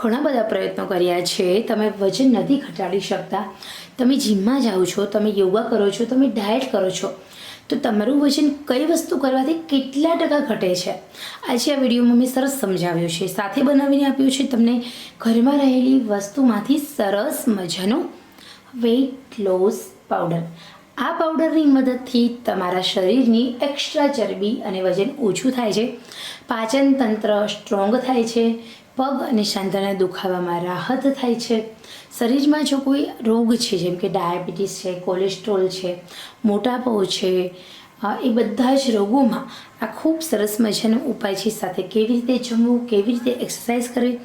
ઘણા બધા પ્રયત્નો કર્યા છે. તમે વજન નથી ઘટાડી શકતા. તમે જીમમાં જાઓ છો, તમે યોગા કરો છો, તમે ડાયટ કરો છો. તો તમારું વજન કઈ વસ્તુ કરવાથી કેટલા ટકા ઘટે છે? આજે આ વિડીયોમાં મેં સરસ સમજાવ્યું છે. સાથે બનાવીને આપ્યું છે તમને ઘરમાં રહેલી વસ્તુમાંથી સરસ મજાનો વેઇટ લોસ પાવડર આ પાવડરની મદદથી તમારા શરીરની એક્સ્ટ્રા ચરબી અને વજન ઓછું થાય છે. પાચન તંત્ર સ્ટ્રોંગ થાય છે. પગ અને સાંધાના દુખાવામાં રાહત થાય છે. શરીરમાં જો કોઈ રોગ છે, જેમ કે ડાયાબિટીસ છે, કોલેસ્ટ્રોલ છે મોટાપો છે એ બધા જ રોગોમાં આ ખૂબ સરસ મજાનો ઉપાય છે. સાથે કેવી રીતે જમવું, કેવી રીતે એક્સરસાઇઝ કરવી,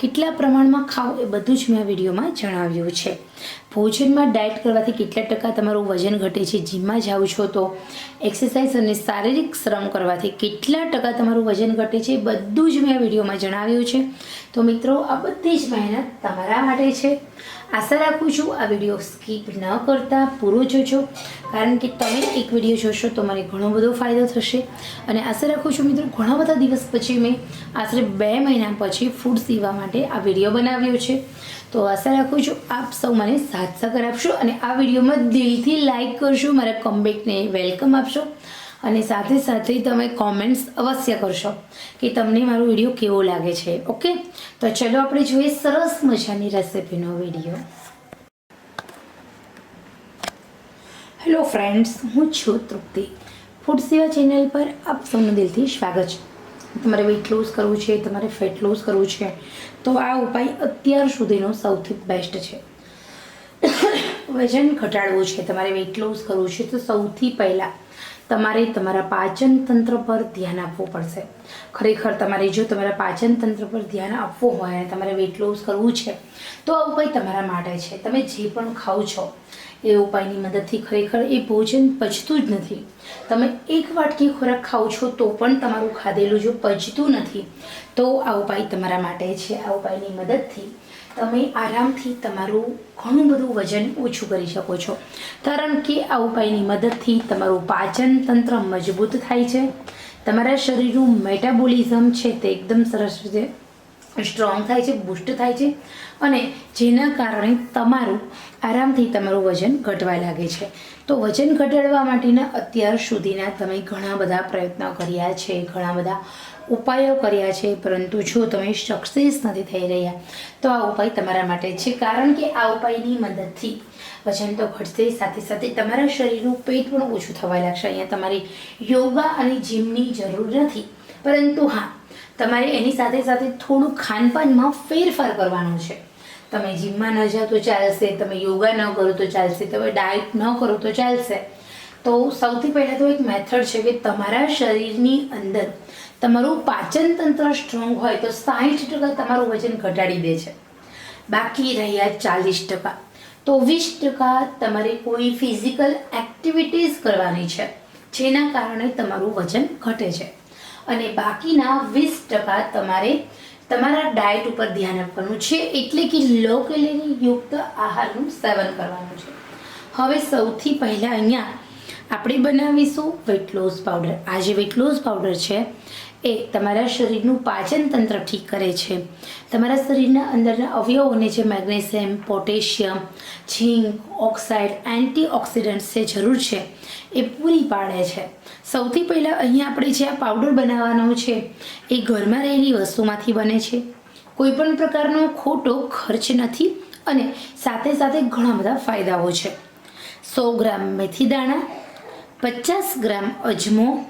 કેટલા પ્રમાણમાં ખાવું એ બધું જ મેં આ વિડીયોમાં જણાવ્યું છે. ભોજનમાં ડાયટ કરવાથી કેટલા ટકા તમારું વજન ઘટે છે? જીમમાં જાઓ છો તો એક્સરસાઇઝ અને શારીરિક શ્રમ કરવાથી કેટલા ટકા તમારું વજન ઘટે છે? બધું જ મેં આ વિડીયોમાં જણાવ્યું છે. તો મિત્રો, આ બધી જ મહેનત તમારા માટે છે. આશા રાખું છું આ વીડિયો સ્કીપ ન કરતા, પૂરો જોજો. કારણ કે તમે એક વીડિયો જોશો તો મને ઘણો બધો ફાયદો થશે. અને આશા રાખું છું મિત્રો, ઘણા બધા દિવસ પછી મેં આશરે બે મહિના પછી ફૂડ સીવા માટે આ વીડિયો બનાવ્યો છે. તો આશા રાખું છું આપ સૌ મને સાથ સહકાર આપશો અને આ વિડીયોમાં દિલથી લાઇક કરશો, મારા કમબેકને વેલકમ આપશો અને સાથે સાથે તમે કોમેન્ટ્સ અવશ્ય કરશો કે તમને મારો વીડિયો કેવો લાગે છે ઓકે તો ચલો આપણે જોઈએ સરસ મજાની રેસિપીનો વીડિયો. હેલો ફ્રેન્ડ્સ હું છું તૃપ્તિ. ફૂડ સેવા ચેનલ પર આપ સૌનું દિલથી સ્વાગત છે. તમારે વેઇટ લોસ કરવું છે, તમારે ફેટ લોસ કરવું છે, તો આ ઉપાય અત્યાર સુધીનો સૌથી બેસ્ટ છે. વજન ઘટાડવું છે, તમારે વેઇટ લોસ કરવું છે, તો સૌથી પહેલાં તમારે તમારા પાચન તંત્ર પર ધ્યાન આપવું પડશે. ખરેખર તમારે જો તમારા પાચન તંત્ર પર ધ્યાન આપવું હોય અને તમારે વેઇટ લોસ કરવું છે, તો આ ઉપાય તમારા માટે છે. તમે જે પણ ખાઓ છો, એ ઉપાયની મદદથી ખરેખર એ ભોજન પચતું જ નથી. તમે એક વાટકી ખોરાક ખાઓ છો, તો પણ તમારું ખાધેલું જો પચતું નથી, તો આ ઉપાય તમારા માટે છે. આ ઉપાયની મદદથી તમે આરામથી તમારું ઘણું બધું વજન ઓછું કરી શકો છો. કારણ કે આ ઉપાયની મદદથી તમારું પાચન તંત્ર મજબૂત થાય છે. તમારા શરીરનું મેટાબોલિઝમ છે તે એકદમ સરસ રીતે સ્ટ્રોંગ થાય છે, બુસ્ટ થાય છે અને જેના કારણે તમારું આરામથી તમારું વજન ઘટવા લાગે છે. તો વજન ઘટાડવા માટેના અત્યાર સુધીના તમે ઘણા બધા પ્રયત્નો કર્યા છે, ઘણા બધા ઉપાયો કર્યા છે, પરંતુ જો તમે સક્સેસ નથી થઈ રહ્યા, તો આ ઉપાય તમારા માટે છે. કારણ કે આ ઉપાયની મદદથી વજન તો ઘટશે, સાથે સાથે તમારા શરીરનું પેટ પણ ઓછું થવા લાગશે. અહીંયા તમારી યોગા અને જીમની જરૂર નથી. પરંતુ હા તમારે એની સાથે સાથે થોડું ખાનપાનમાં ફેરફાર કરવાનો છે. તમે જીમમાં ન જાઓ તો ચાલશે, તમે યોગા ન કરો તો ચાલશે, તમે ડાયટ ન કરો તો ચાલશે. તો સૌથી પહેલાં તો એક મેથડ છે કે તમારા શરીરની અંદર તમારું પાચન તંત્ર સ્ટ્રોંગ હોય તો સાહીઠ ટકા તમારું વજન ઘટાડી દે છે. બાકી રહ્યા ચાલીસ ટકા. તો વીસ ટકા તમારે કોઈ ફિઝિકલ એક્ટિવિટીઝ કરવાની છે, જેના કારણે તમારું વજન ઘટે છે. અને બાકીના વીસ ટકા તમારે તમારા ડાયટ ઉપર ધ્યાન આપવાનું છે, એટલે કે લો કેલેરી યુક્ત આહારનું સેવન કરવાનું છે. હવે સૌથી પહેલાં અહીંયા આપણે બનાવીશું વેટ લોસ પાવડર આ જે વેટ લોસ પાવડર છે એ તમારા શરીરનું પાચન તંત્ર ઠીક કરે છે. તમારા શરીરના અંદરના અવયવોને જે magnesium, potassium, zinc, oxide, antioxidants જે જરૂર છે એ પૂરી પાડે છે. સૌથી પહેલાં અહીંયા આપણે જે આ પાવડર બનાવવાનો છે એ ઘરમાં રહેલી વસ્તુમાંથી બને છે. કોઈપણ પ્રકારનો ખોટો ખર્ચ નથી અને સાથે સાથે ઘણા બધા ફાયદાઓ છે. સો ગ્રામ મેથી દાણા, પચાસ ગ્રામ અજમો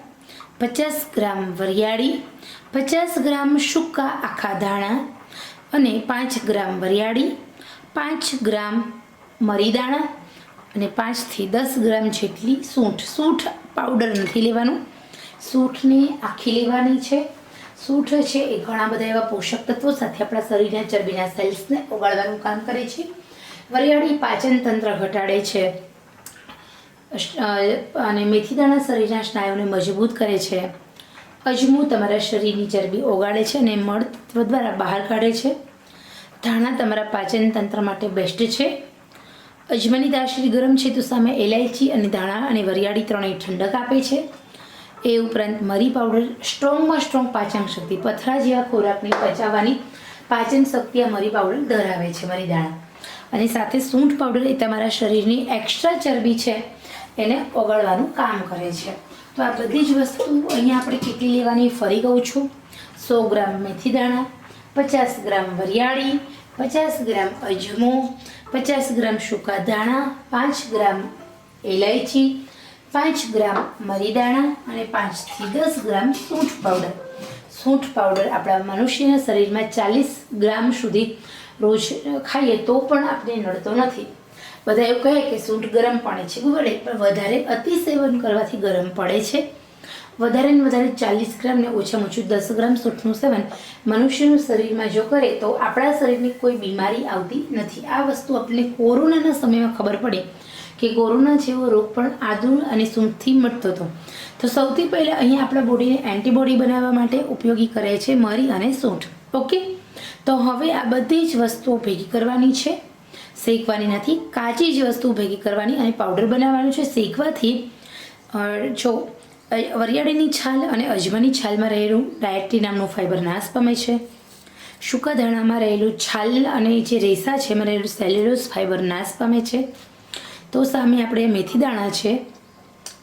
પચાસ ગ્રામ વરિયાળી, પચાસ ગ્રામ સૂકા આખા દાણા અને પાંચ ગ્રામ વરિયાળી, પાંચ ગ્રામ મરી દાણા અને પાંચથી દસ ગ્રામ જેટલી સૂંઠ સૂંઠ પાવડર નથી લેવાનું. સૂંઠને આખી લેવાની છે. સૂંઠ છે એ ઘણા બધા એવા પોષક તત્વો સાથે આપણા શરીરના ચરબીના સેલ્સને ઓગાળવાનું કામ કરે છે. વરિયાળી પાચન તંત્ર ઘટાડે છે. અને મેથી દાણા શરીરના સ્નાયુને મજબૂત કરે છે. અજમો તમારા શરીરની ચરબી ઓગાળે છે અને મળ તત્વ દ્વારા બહાર કાઢે છે. ધાણા તમારા પાચન તંત્ર માટે બેસ્ટ છે. અજમાની તાસીર ગરમ છે તો સામે એલાયચી અને ધાણા અને વરિયાળી ત્રણેય ઠંડક આપે છે. એ ઉપરાંત મરી પાવડર સ્ટ્રોંગમાં સ્ટ્રોંગ પાચન શક્તિ પથરા જેવા ખોરાકને પચાવવાની પાચન શક્તિ આ મરી પાવડર ધરાવે છે, મરી દાણા. અને સાથે સૂંઠ પાવડર એ તમારા શરીરની એક્સ્ટ્રા ચરબી છે. એને ઓગળવાનું કામ કરે છે. તો આ બધી જ વસ્તુ અહીંયા આપણે કેટલી લેવાની ફરી કહું છું. સો ગ્રામ મેથી દાણા, પચાસ ગ્રામ વરિયાળી, પચાસ ગ્રામ અજમો, પચાસ ગ્રામ સૂકા દાણા, પાંચ ગ્રામ ઇલાયચી પાંચ ગ્રામ મરી દાણા અને પાંચથી દસ ગ્રામ સૂંઠ પાવડર. સૂંઠ પાવડર આપણા મનુષ્યના શરીરમાં ચાલીસ ગ્રામ સુધી રોજ ખાઈએ તો પણ આપણે નડતો નથી. બધા એવું કહે કે સૂંઠ ગરમ પડે છે વળે પણ વધારે અતિ સેવન કરવાથી ગરમ પડે છે. વધારે ને વધારે ચાલીસ ગ્રામ ને ઓછામાં ઓછું દસ ગ્રામ સૂંઠનું સેવન મનુષ્યનું શરીરમાં જો કરે તો આપણા શરીરની કોઈ બીમારી આવતી નથી. આ વસ્તુ આપણને કોરોનાના સમયમાં ખબર પડી કે કોરોના જેવો રોગ પણ આદુ અને સૂંઠથી મટતો હતો. તો સૌથી પહેલાં અહીં આપણા બોડીને એન્ટીબોડી બનાવવા માટે ઉપયોગી કરે છે મરી અને સૂંઠ. ઓકે? તો હવે આ બધી જ વસ્તુઓ ભેગી કરવાની છે. શેકવાની નથી. કાચી જ વસ્તુ ભેગી કરવાની અને પાવડર બનાવવાનું છે. શેકવાથી જો વરિયાળીની છાલ અને અજમાની છાલમાં રહેલું ડાયટી નામનું ફાઇબર નાશ પામે છે. સૂકા ધાણામાં રહેલું છાલ અને જે રેસા છે, એમાં રહેલું સેલ્યુલોસ ફાઇબર નાશ પામે છે. તો સામે આપણે મેથી દાણા છે.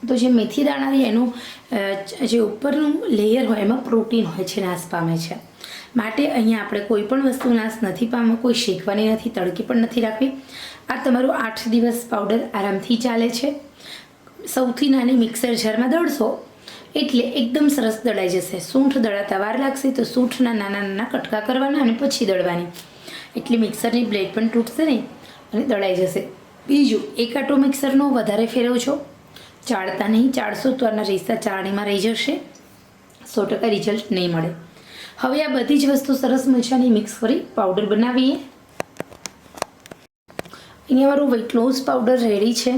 તો જે મેથી દાણા એનું જે ઉપરનું લેયર હોય, એમાં પ્રોટીન હોય છે, નાશ પામે છે. માટે અહીંયા આપણે કોઈ પણ વસ્તુ નાશ નથી પામવા, કોઈ શેકવાની નથી, તડકી પણ નથી રાખવી. આ તમારું આઠ દિવસ પાવડર આરામથી ચાલે છે. સૌથી નાની મિક્સર જારમાં દળશો એટલે એકદમ સરસ દળાઈ જશે. સૂંઠ દળાતા વાર લાગશે તો સૂંઠના નાના નાના કટકા કરવાના અને પછી દળવાની. એટલે મિક્સરની બ્લેડ પણ તૂટશે નહીં અને દળાઈ જશે. બીજું, એક આટો મિક્સરનો વધારે ફેરવજો. ચાળતા નહીં, ચાળશો તો આના રેસા ચાળણીમાં રહી જશે. સો ટકા રિઝલ્ટ નહીં મળે. હવે આ બધી જ વસ્તુ સરસ મજાની મિક્સ કરી પાવડર બનાવીએ. અહીંયા મારું વેટ લોસ પાવડર રેડી છે.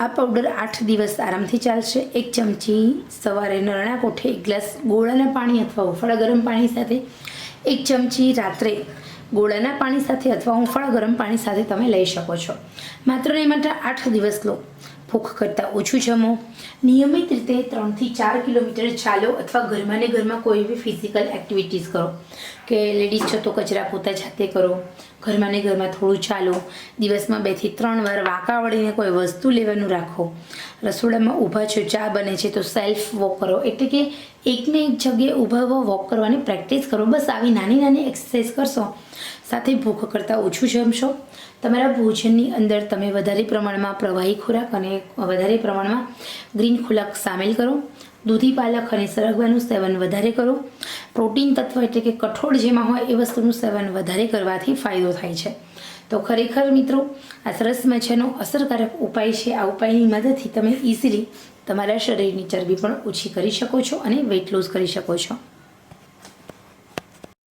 આ પાવડર આઠ દિવસ આરામથી ચાલશે. એક ચમચી સવારે નરણા કોઠે, એક ગ્લાસ ગોળાના પાણી અથવા હુંફળા ગરમ પાણી સાથે, એક ચમચી રાત્રે ગોળાના પાણી સાથે અથવા હુંફળા ગરમ પાણી સાથે તમે લઈ શકો છો. માત્ર ને માટે આઠ દિવસ લો. ભૂખ કરતાં ઓછું જમો. નિયમિત રીતે ત્રણથી ચાર કિલોમીટર ચાલો અથવા ઘરમાં ને ઘરમાં કોઈ બી ફિઝિકલ એક્ટિવિટીઝ કરો. કે લેડીઝ છો તો કચરા પોતા જાતે કરો. ઘરમાં ને ઘરમાં થોડું ચાલો. દિવસમાં બેથી ત્રણ વાર વાંકા વળીને કોઈ વસ્તુ લેવાનું રાખો. રસોડામાં ઊભા છો, ચા બને છે તો સેલ્ફ વોક કરો. એટલે કે એકને એક જગ્યાએ ઊભા ઊભા વોક કરવાની પ્રેક્ટિસ કરો. બસ આવી નાની નાની એક્સરસાઇઝ કરશો. સાથે ભૂખ કરતાં ઓછું જમશો. તમારા ભોજનની અંદર તમે વધારે પ્રમાણમાં પ્રવાહી ખોરાક અને વધારે પ્રમાણમાં ગ્રીન ખોરાક સામેલ કરો. દૂધી, પાલક અને સરગવાનું સેવન વધારે કરો. પ્રોટીન તત્વ એટલે કે કઠોળ જેમાં હોય એ વસ્તુનું સેવન વધારે કરવાથી ફાયદો થાય છે. તો ખરેખર મિત્રો, આ સરસ મજાનો અસરકારક ઉપાય છે. આ ઉપાયની મદદથી તમે ઇઝીલી તમારા શરીરની ચરબી પણ ઓછી કરી શકો છો અને વેઇટ લોસ કરી શકો છો.